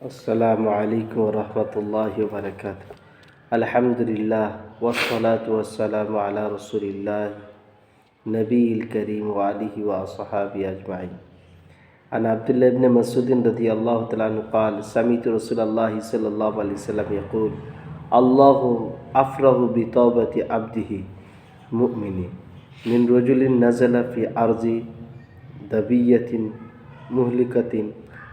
السلام عليكم ورحمة الله وبركاته. الحمد لله والصلاة والسلام على رسول الله نبي الكريم وعليه وأصحابه أجمعين. عن عبد الله بن مسعود رضي الله تعالى عنه قال سمعت رسول الله صلى الله عليه وسلم يقول الله أفرح بتوبة عبده مؤمن. من رجل نزل في أرض دبية مهلكة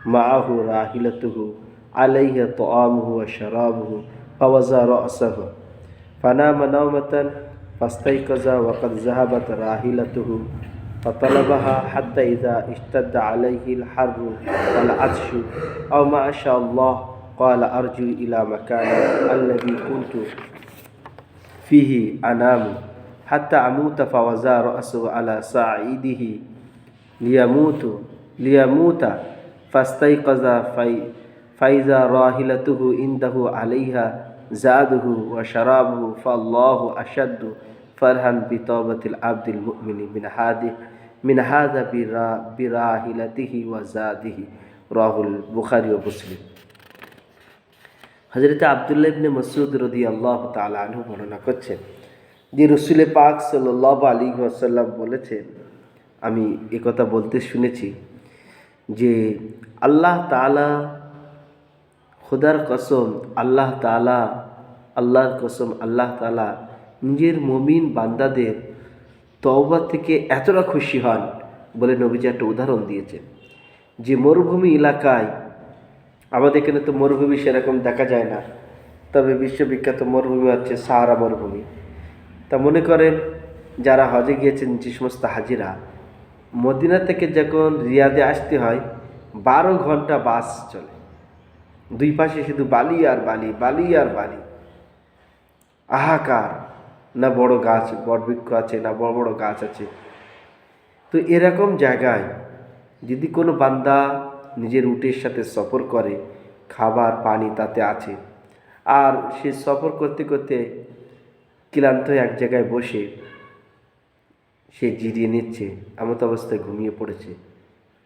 معه راحلته عليه طعامه وشرابه فوزى رأسه. فنام نومة فاستيقظ وقد ذهبت راحلته. فطلبها حتى إذا اشتد عليه الحر والعطش. أو ما شاء الله قال أرجو إلى مكان الذي كنت فيه أنام. حتى أموت فوزى رأسه على ساعده ليموت ليموت ফাস্তাই কজা phi, ফাইজা রাহিলাতুহু ইন্দাহু আলাইহা জাদুহু ওয়া শারাবহু ফাল্লাহু আশাদ্দু ফারহান বিতবাতিল আব্দুল মুমিনি মিন হাদি, মিন হাদা বিরা, বিরাহিলাতিহি ওয়া জাদিহি। রাহুল বুখারি ও মুসলিম। হজরত আবদুল্লাহ ইবনে মসুদ রদি আল্লাহ তালা আনহু বর্ণনা করছেন, যে রসুলে পাক সাল্লাহ আলী ওয়াসাল্লাম বলেছেন, আমি একথা বলতে শুনেছি যে আল্লাহ তালা খোদার কসম, আল্লাহ তালা আল্লাহর কসম, আল্লাহ তালা নিজের মমিন বান্দাদের তওবা থেকে এতটা খুশি হন বলে নবীজি একটা উদাহরণ দিয়েছেন। যে মরুভূমি এলাকায়, আমাদের এখানে তো মরুভূমি সেরকম দেখা যায় না, তবে বিশ্ববিখ্যাত মরুভূমি হচ্ছে সাহারা মরুভূমি। তা মনে করেন যারা হজে গিয়েছেন যে সমস্ত হাজিরা মদিনা থেকে যখন রিয়াদে আসতে হয়, বারো ঘণ্টা বাস চলে। দুই পাশে শুধু বালি আর বালি বালি আর বালি। আহাকার, না বড় গাছ বটবৃক্ষ আছে, না বড় বড় গাছ আছে। তো এরকম জায়গায় যদি কোনো বান্দা নিজের উটের সাথে সফর করে, খাবার, পানি তাতে আছে, আর সে সফর করতে করতে ক্লান্ত এক জায়গায় বসে সে জিরিয়ে নিচ্ছে, এমত অবস্থায় ঘুমিয়ে পড়েছে।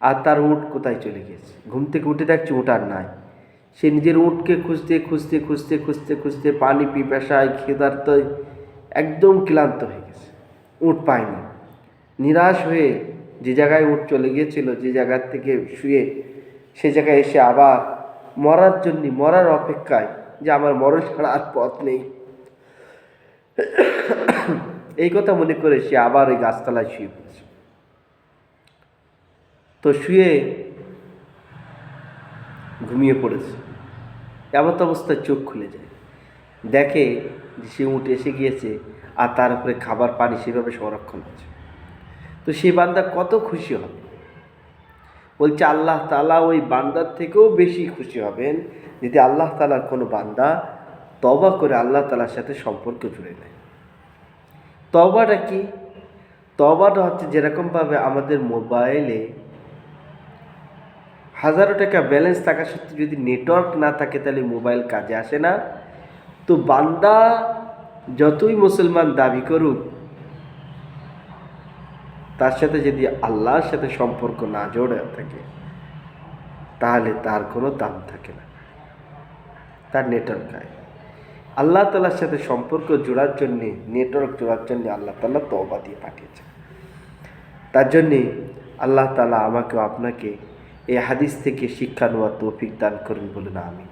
আর তার উট কোথায় চলে গেছে ঘুম থেকে উঠে দেখছে উট আর নাই। সে নিজের উটকে খুঁজতে খুঁজতে খুঁজতে খুঁজতে খুঁজতে পানি পিপাসায় খেদার্তয় একদম ক্লান্ত হয়ে গেছে। উট পায়নি। নিরাশ হয়ে যে জায়গায় উট চলে গিয়েছিল, যে জায়গার থেকে শুয়ে সে জায়গায় এসে আবার মরার জন্য, মরার অপেক্ষায় যে আমার মরণ ছাড়া আর পথ নেই। এই কথা মনে করে সে আবার ওই গাছতলায় শুয়ে পড়েছে। তো শুয়ে ঘুমিয়ে পড়েছে। এমত অবস্থায় চোখ খুলে যায়। দেখে যে সে উঠে এসে গিয়েছে আর তার উপরে খাবার পানি সেভাবে সংরক্ষণ আছে তো সে বান্দা কত খুশি হবে? বলছে, আল্লাহ তালা ওই বান্দার থেকেও বেশি খুশি হবেন। যদি আল্লাহ তালার কোনো বান্দা তবা করে আল্লাহ তালার সাথে সম্পর্ক জুড়ে নেয়। তবাটা কি? তবাটা হচ্ছে যেরকমভাবে আমাদের মোবাইলে হাজারো টাকা ব্যালেন্স থাকা সত্ত্বেও যদি নেটওয়ার্ক না থাকে তাহলে মোবাইল কাজে আসে না। তো বান্দা যতই মুসলমান দাবি করুক, তার সাথে যদি আল্লাহর সাথে সম্পর্ক না জোড়ে থাকে, তাহলে তার কোনো দাম থাকে না। তার নেটওয়ার্ক আল্লাহ তালার সাথে সম্পর্ক জোড়ার জন্যে নেটওয়ার্ক জোড়ার জন্যে আল্লাহ তালা তবা দিয়ে পাঠিয়েছে তার জন্যে আল্লাহ তালা আমাকে আপনাকে এই হাদিস থেকে শিক্ষা নেওয়ার তৌফিক দান করুন বলে না আমি